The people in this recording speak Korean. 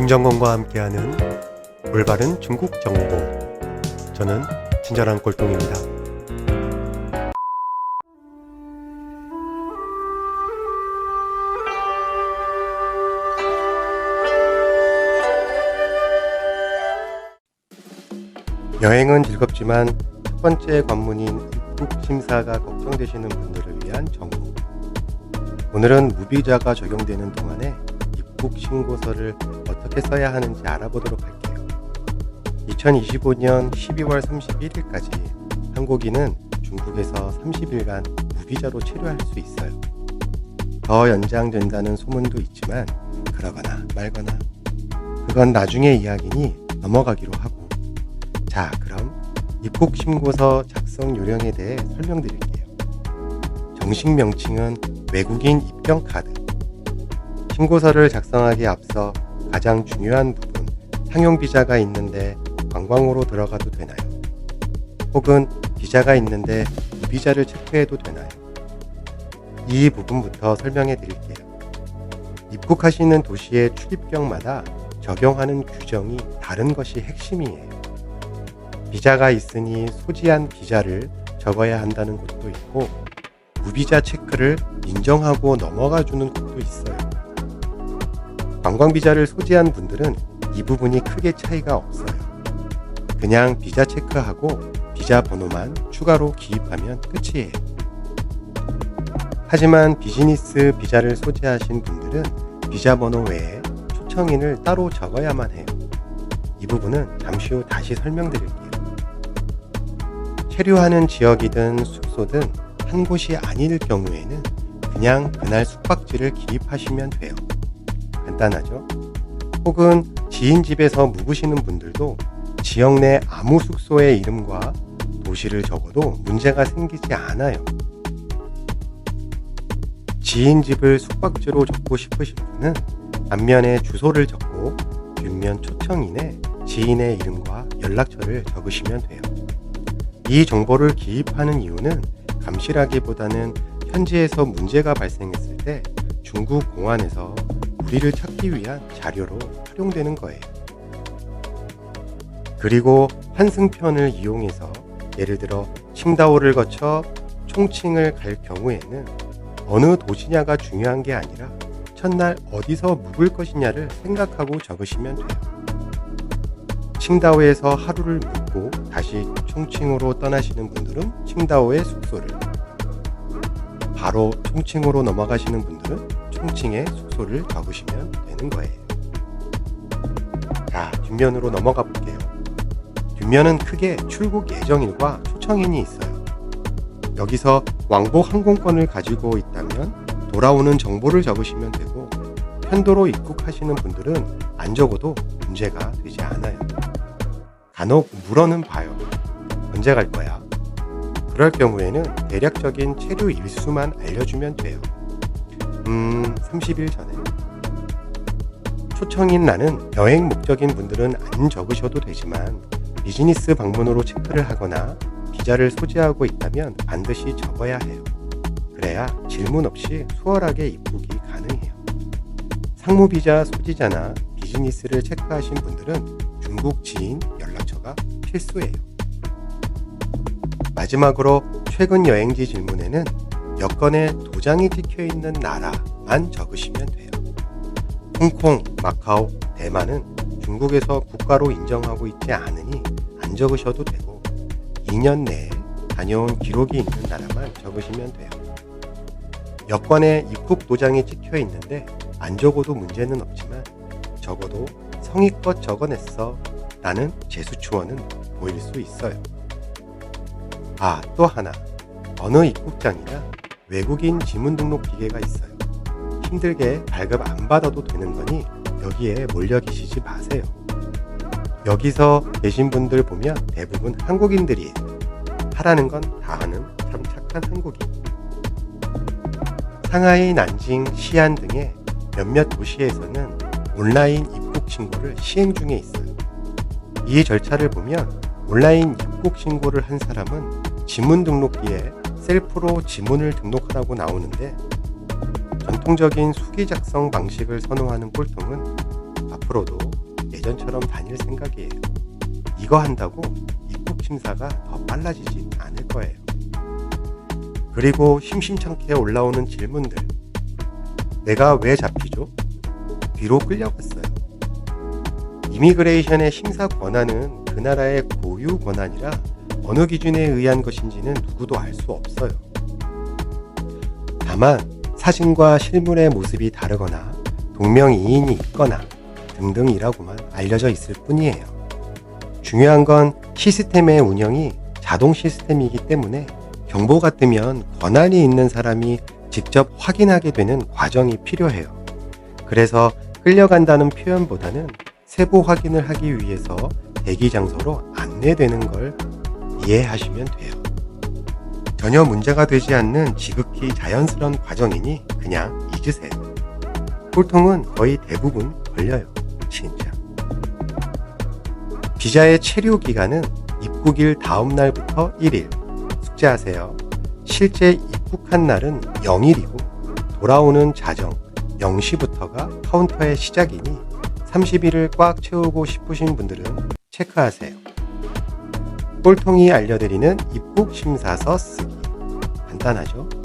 중정권과 함께하는 올바른 중국 정보. 저는 친절한 꼴통입니다. 여행은 즐겁지만 첫 번째 관문인 입국 심사가 걱정되시는 분들을 위한 정보. 오늘은 무비자가 적용되는 동안에 입국 신고서를 어떻게 써야 하는지 알아보도록 할게요. 2025년 12월 31일까지 한국인은 중국에서 30일간 무비자로 체류할 수 있어요. 더 연장된다는 소문도 있지만 그러거나 말거나 그건 나중의 이야기니 넘어가기로 하고 자 그럼 입국 신고서 작성 요령에 대해 설명드릴게요. 정식 명칭은 외국인 입경 카드 신고서를 작성하기에 앞서 가장 중요한 부분, 상용 비자가 있는데 관광으로 들어가도 되나요? 혹은 비자가 있는데 비자를 체크해도 되나요? 이 부분부터 설명해 드릴게요. 입국하시는 도시의 출입경마다 적용하는 규정이 다른 것이 핵심이에요. 비자가 있으니 소지한 비자를 적어야 한다는 곳도 있고, 무비자 체크를 인정하고 넘어가 주는 곳도 있어요. 관광 비자를 소지한 분들은 이 부분이 크게 차이가 없어요. 그냥 비자 체크하고 비자 번호만 추가로 기입하면 끝이에요. 하지만 비즈니스 비자를 소지하신 분들은 비자 번호 외에 초청인을 따로 적어야만 해요. 이 부분은 잠시 후 다시 설명드릴게요. 체류하는 지역이든 숙소든 한 곳이 아닐 경우에는 그냥 그날 숙박지를 기입하시면 돼요. 간단하죠? 혹은 지인 집에서 묵으시는 분들도 지역 내 아무 숙소의 이름과 도시를 적어도 문제가 생기지 않아요. 지인 집을 숙박지로 적고 싶으신 분은 앞면에 주소를 적고 뒷면 초청인에 지인의 이름과 연락처를 적으시면 돼요. 이 정보를 기입하는 이유는 감시라기보다는 현지에서 문제가 발생했을 때 중국 공안에서 우리를 찾기 위한 자료로 활용되는 거예요. 그리고 환승편을 이용해서 예를 들어 칭다오를 거쳐 총칭을 갈 경우에는 어느 도시냐가 중요한 게 아니라 첫날 어디서 묵을 것이냐를 생각하고 적으시면 돼요. 칭다오에서 하루를 묵고 다시 총칭으로 떠나시는 분들은 칭다오의 숙소를 바로 총칭으로 넘어가시는 분들 은 총칭의 숙소를 적으시면 되는 거예요. 자, 뒷면으로 넘어가 볼게요. 뒷면은 크게 출국 예정일과 초청인이 있어요. 여기서 왕복 항공권을 가지고 있다면 돌아오는 정보를 적으시면 되고 편도로 입국하시는 분들은 안 적어도 문제가 되지 않아요. 간혹 물어는 봐요. 언제 갈 거야? 그럴 경우에는 대략적인 체류 일수만 알려주면 돼요. 음, 30일 전에. 초청인 나는 여행 목적인 분들은 안 적으셔도 되지만 비즈니스 방문으로 체크를 하거나 비자를 소지하고 있다면 반드시 적어야 해요. 그래야 질문 없이 수월하게 입국이 가능해요. 상무 비자 소지자나 비즈니스를 체크하신 분들은 중국 지인 연락처가 필수예요. 마지막으로 최근 여행지 질문에는 여권에 도장이 찍혀 있는 나라만 적으시면 돼요. 홍콩, 마카오, 대만은 중국에서 국가로 인정하고 있지 않으니 안 적으셔도 되고 2년 내에 다녀온 기록이 있는 나라만 적으시면 돼요. 여권에 입국 도장이 찍혀 있는데 안 적어도 문제는 없지만 적어도 성의껏 적어냈어 라는 제수추원은 보일 수 있어요. 아, 또 하나. 어느 입국장이나 외국인 지문 등록 기계가 있어요. 힘들게 발급 안 받아도 되는 거니 여기에 몰려 계시지 마세요. 여기서 계신 분들 보면 대부분 한국인들이에요. 하라는 건 다 하는 참 착한 한국인. 상하이, 난징, 시안 등의 몇몇 도시에서는 온라인 입국 신고를 시행 중에 있어요. 이 절차를 보면 온라인 입국 신고를 한 사람은 지문 등록기에 셀프로 지문을 등록하라고 나오는데 전통적인 수기 작성 방식을 선호하는 꼴통은 앞으로도 예전처럼 다닐 생각이에요. 이거 한다고 입국 심사가 더 빨라지진 않을 거예요. 그리고 심심찮게 올라오는 질문들. 내가 왜 잡히죠? 뒤로 끌려갔어요. 이미그레이션의 심사 권한은 그 나라의 고유 권한이라 어느 기준에 의한 것인지는 누구도 알 수 없어요. 다만 사진과 실물의 모습이 다르거나 동명이인이 있거나 등등이라고만 알려져 있을 뿐이에요. 중요한 건 시스템의 운영이 자동 시스템이기 때문에 경보가 뜨면 권한이 있는 사람이 직접 확인하게 되는 과정이 필요해요. 그래서 끌려간다는 표현보다는 세부 확인을 하기 위해서 대기 장소로 안내되는 걸 이해하시면 돼요. 전혀 문제가 되지 않는 지극히 자연스러운 과정이니 그냥 잊으세요. 꼴통은 거의 대부분 걸려요. 진짜. 비자의 체류 기간은 입국일 다음 날부터 1일. 숙제하세요. 실제 입국한 날은 0일이고 돌아오는 자정 0시부터가 카운터의 시작이니 30일을 꽉 채우고 싶으신 분들은 체크하세요. 꼴통이 알려드리는 입국 심사서 쓰기. 간단하죠?